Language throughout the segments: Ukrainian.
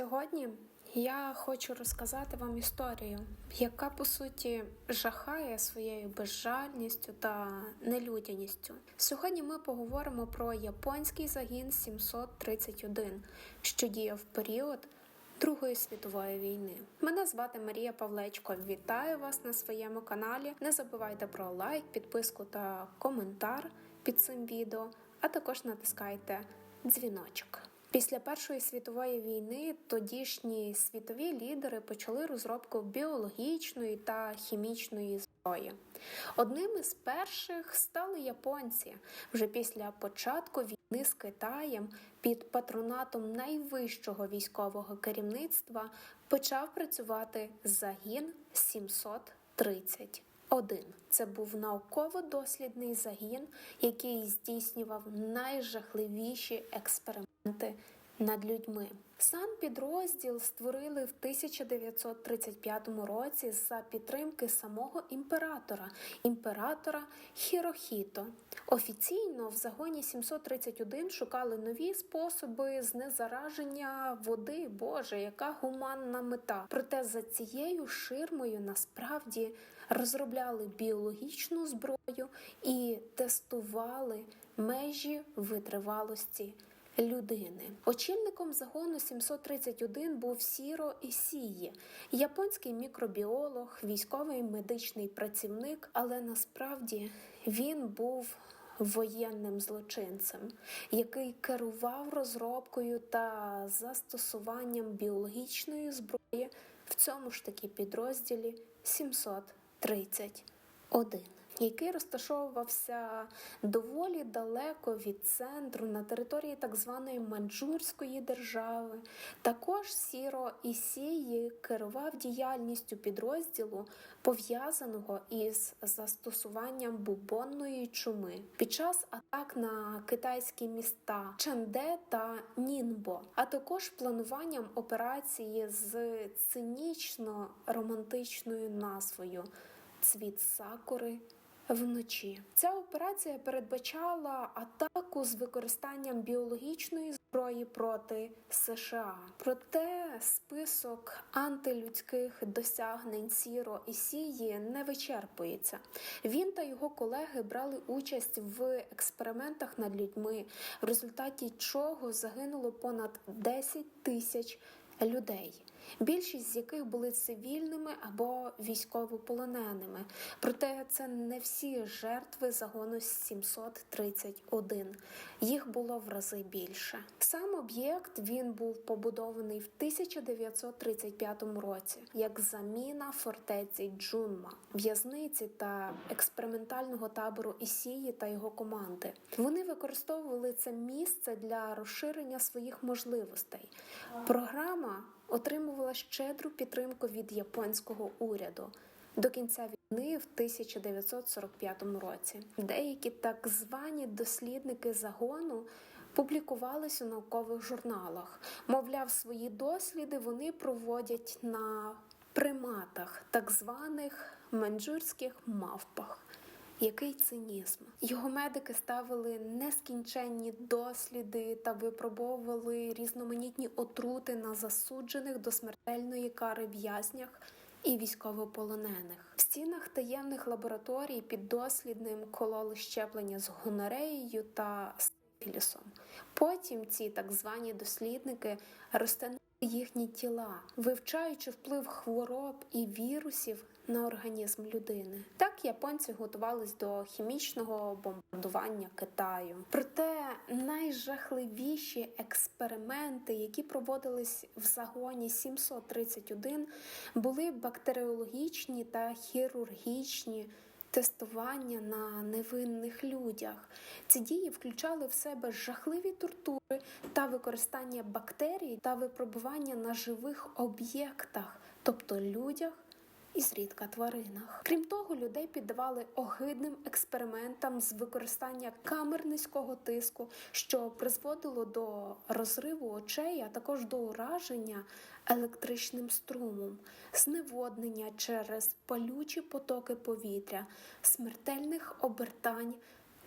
Сьогодні я хочу розказати вам історію, яка по суті жахає своєю безжальністю та нелюдяністю. Сьогодні ми поговоримо про японський загін 731, що діяв в період. Другої світової війни мене звати Марія Павлечко. Вітаю вас на своєму каналі. Не забувайте про лайк, підписку та коментар під цим відео, а також натискайте дзвіночок. Після Першої світової війни тодішні світові лідери почали розробку біологічної та хімічної зброї. Одним із перших стали японці вже після початку війни з Китаєм під патронатом найвищого військового керівництва почав працювати загін 730. Один це був науково-дослідний загін, який здійснював найжахливіші експерименти над людьми. Сам підрозділ створили в 1935 році за підтримки самого імператора, імператора Хірохіто. Офіційно в загоні 731 шукали нові способи знезараження води. Боже, яка гуманна мета! Проте за цією ширмою насправді розробляли біологічну зброю і тестували межі витривалості людини. Очільником загону 731 був Сіро Ісії, японський мікробіолог, військовий медичний працівник, але насправді він був воєнним злочинцем, який керував розробкою та застосуванням біологічної зброї в цьому ж таки підрозділі 731 який розташовувався доволі далеко від центру на території так званої Манджурської держави. Також Сіро Ісії керував діяльністю підрозділу, пов'язаного із застосуванням бубонної чуми під час атак на китайські міста Чанде та Нінбо, а також плануванням операції з цинічно романтичною назвою Цвіт сакури вночі. Ця операція передбачала атаку з використанням біологічної зброї проти США. Проте список антилюдських досягнень Сіро і Сії не вичерпується. Він та його колеги брали участь в експериментах над людьми, в результаті чого загинуло понад 10 тисяч людей, більшість з яких були цивільними або військовополоненими. Проте це не всі жертви загону 731. Їх було в рази більше. Сам об'єкт він був побудований в 1935 році як заміна фортеці Джунма, в'язниці та експериментального табору Ісії та його команди. Вони використовували це місце для розширення своїх можливостей. Програма отримувала щедру підтримку від японського уряду. До кінця війни в 1945 році деякі так звані дослідники загону публікувались у наукових журналах. Мовляв, свої досліди вони проводять на приматах, так званих манджурських мавпах. Який цинізм? Його медики ставили нескінченні досліди та випробовували різноманітні отрути на засуджених до смертельної кари в'язнях і військовополонених. В стінах таємних лабораторій під дослідним кололи щеплення з гонореєю та сифілісом. Потім ці так звані дослідники розтанули їхні тіла, вивчаючи вплив хвороб і вірусів на організм людини. Так японці готувались до хімічного бомбардування Китаю. Проте найжахливіші експерименти, які проводились в загоні 731, були бактеріологічні та хірургічні. Тестування на невинних людях. Ці дії включали в себе жахливі тортури та використання бактерій та випробування на живих об'єктах, тобто людях і зрідка тваринах. Крім того, людей піддавали огидним експериментам з використання камер низького тиску, що призводило до розриву очей, а також до ураження електричним струмом, зневоднення через палючі потоки повітря, смертельних обертань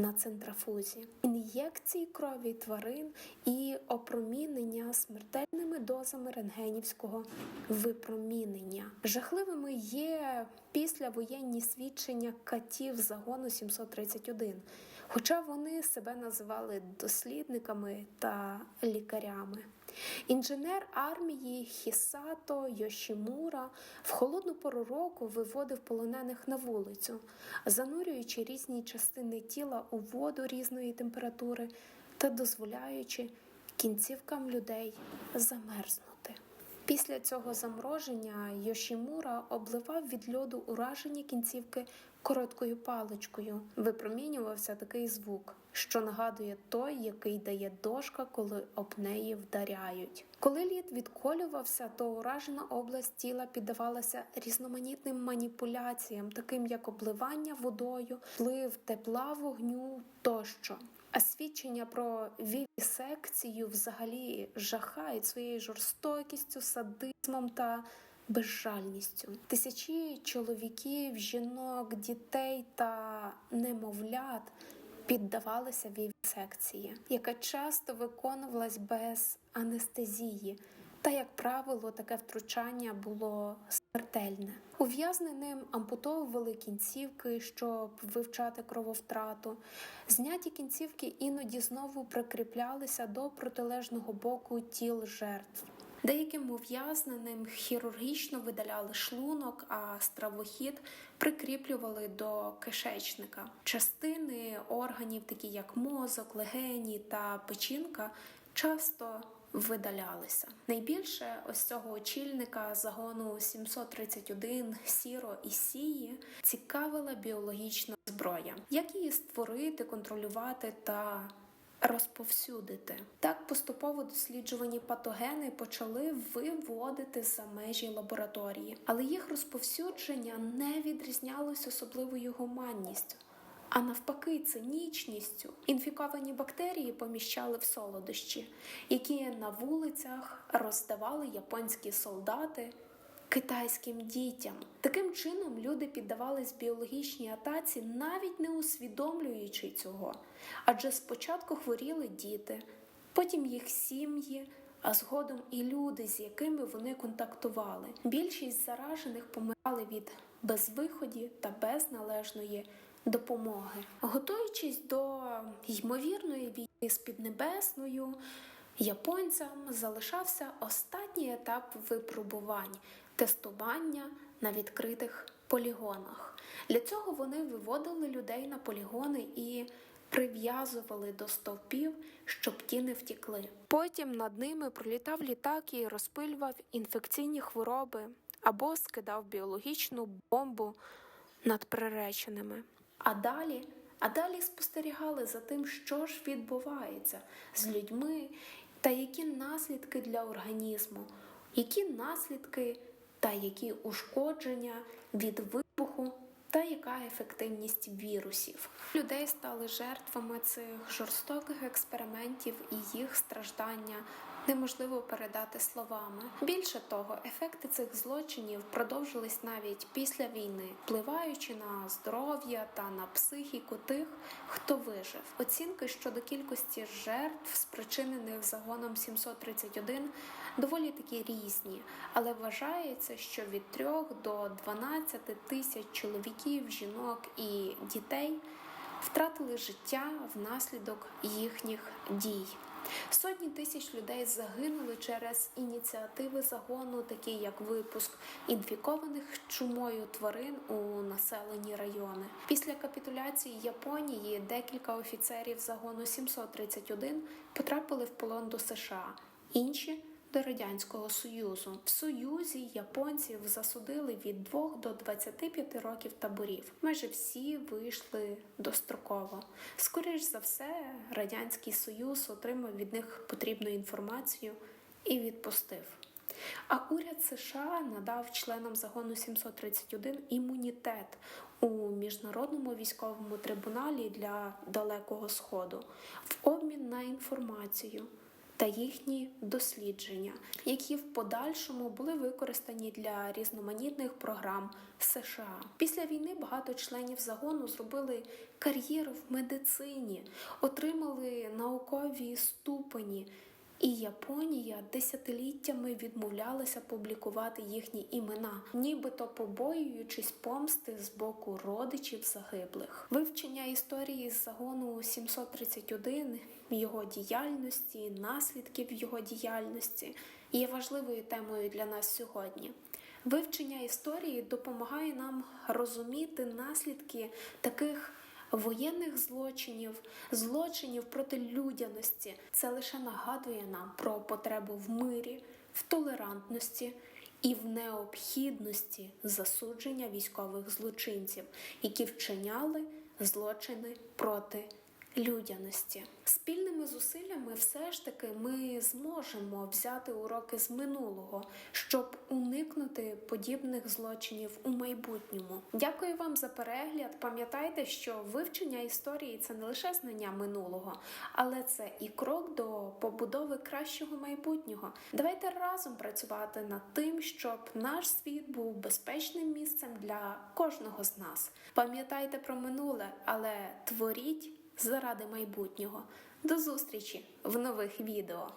на центрафузі, ін'єкції крові тварин і опромінення смертельними дозами рентгенівського випромінення. Жахливими є післявоєнні свідчення катів загону 731, хоча вони себе називали дослідниками та лікарями. Інженер армії Хісато Йошімура в холодну пору року виводив полонених на вулицю, занурюючи різні частини тіла у воду різної температури та дозволяючи кінцівкам людей замерзнути. Після цього замороження Йошімура обливав від льоду уражені кінцівки короткою паличкою. Випромінювався такий звук, що нагадує той, який дає дошка, коли об неї вдаряють. Коли лід відколювався, то уражена область тіла піддавалася різноманітним маніпуляціям, таким як обливання водою, вплив тепла вогню тощо. А свідчення про вівісекцію взагалі жахають своєю жорстокістю, садизмом та безжальністю. Тисячі чоловіків, жінок, дітей та немовлят піддавалися вівісекції, яка часто виконувалась без анестезії. Та, як правило, таке втручання було смертельне. Ув'язненим ампутовували кінцівки, щоб вивчати крововтрату. Зняті кінцівки іноді знову прикріплялися до протилежного боку тіл жертв. Деяким ув'язненим хірургічно видаляли шлунок, а стравохід прикріплювали до кишечника. Частини органів, такі як мозок, легені та печінка, часто видалялися. Найбільше ось цього очільника загону 731 Сіро і Сії цікавила біологічна зброя, як її створити, контролювати та розповсюдити. Так поступово досліджувані патогени почали виводити за межі лабораторії, але їх розповсюдження не відрізнялось особливою гуманністю. А навпаки, цинічністю інфіковані бактерії поміщали в солодощі, які на вулицях роздавали японські солдати китайським дітям. Таким чином люди піддавались біологічній атаці, навіть не усвідомлюючи цього. Адже спочатку хворіли діти, потім їх сім'ї. А згодом і люди, з якими вони контактували. Більшість заражених помирали від безвиході та без належної допомоги. Готуючись до ймовірної війни з Піднебесною, японцям залишався останній етап випробувань тестування на відкритих полігонах. Для цього вони виводили людей на полігони і прив'язували до стовпів, щоб ті не втікли. Потім над ними пролітав літак і розпилював інфекційні хвороби або скидав біологічну бомбу над приреченими. А далі, а далі спостерігали за тим, що ж відбувається з людьми та які наслідки для організму, які наслідки та які ушкодження від вибуху. Та яка ефективність вірусів? Людей стали жертвами цих жорстоких експериментів і їх страждання неможливо передати словами. Більше того, ефекти цих злочинів продовжились навіть після війни, впливаючи на здоров'я та на психіку тих, хто вижив. Оцінки щодо кількості жертв, спричинених загоном 731, доволі такі різні, але вважається, що від 3 до 12 тисяч чоловіків, жінок і дітей втратили життя внаслідок їхніх дій. Сотні тисяч людей загинули через ініціативи загону, такі як випуск інфікованих чумою тварин у населені райони. Після капітуляції Японії декілька офіцерів загону 731 потрапили в полон до США. Інші до Радянського Союзу. В Союзі японців засудили від 2 до 25 років таборів. Майже всі вийшли достроково. Скоріш за все, Радянський Союз отримав від них потрібну інформацію і відпустив. А уряд США надав членам загону 731 імунітет у міжнародному військовому трибуналі для Далекого Сходу в обмін на інформацію та їхні дослідження, які в подальшому були використані для різноманітних програм США. Після війни багато членів загону зробили кар'єру в медицині, отримали наукові ступені. І Японія десятиліттями відмовлялася публікувати їхні імена, нібито побоюючись помсти з боку родичів загиблих. Вивчення історії з загону 731, його діяльності, наслідків його діяльності є важливою темою для нас сьогодні. Вивчення історії допомагає нам розуміти наслідки таких воєнних злочинів, злочинів проти людяності. Це лише нагадує нам про потребу в мирі, в толерантності і в необхідності засудження військових злочинців, які вчиняли злочини проти людяності. Спільними зусиллями все ж таки ми зможемо взяти уроки з минулого, щоб уникнути подібних злочинів у майбутньому. Дякую вам за перегляд. Пам'ятайте, що вивчення історії це не лише знання минулого, але це і крок до побудови кращого майбутнього. Давайте разом працювати над тим, щоб наш світ був безпечним місцем для кожного з нас. Пам'ятайте про минуле, але творіть заради майбутнього. До зустрічі в нових відео.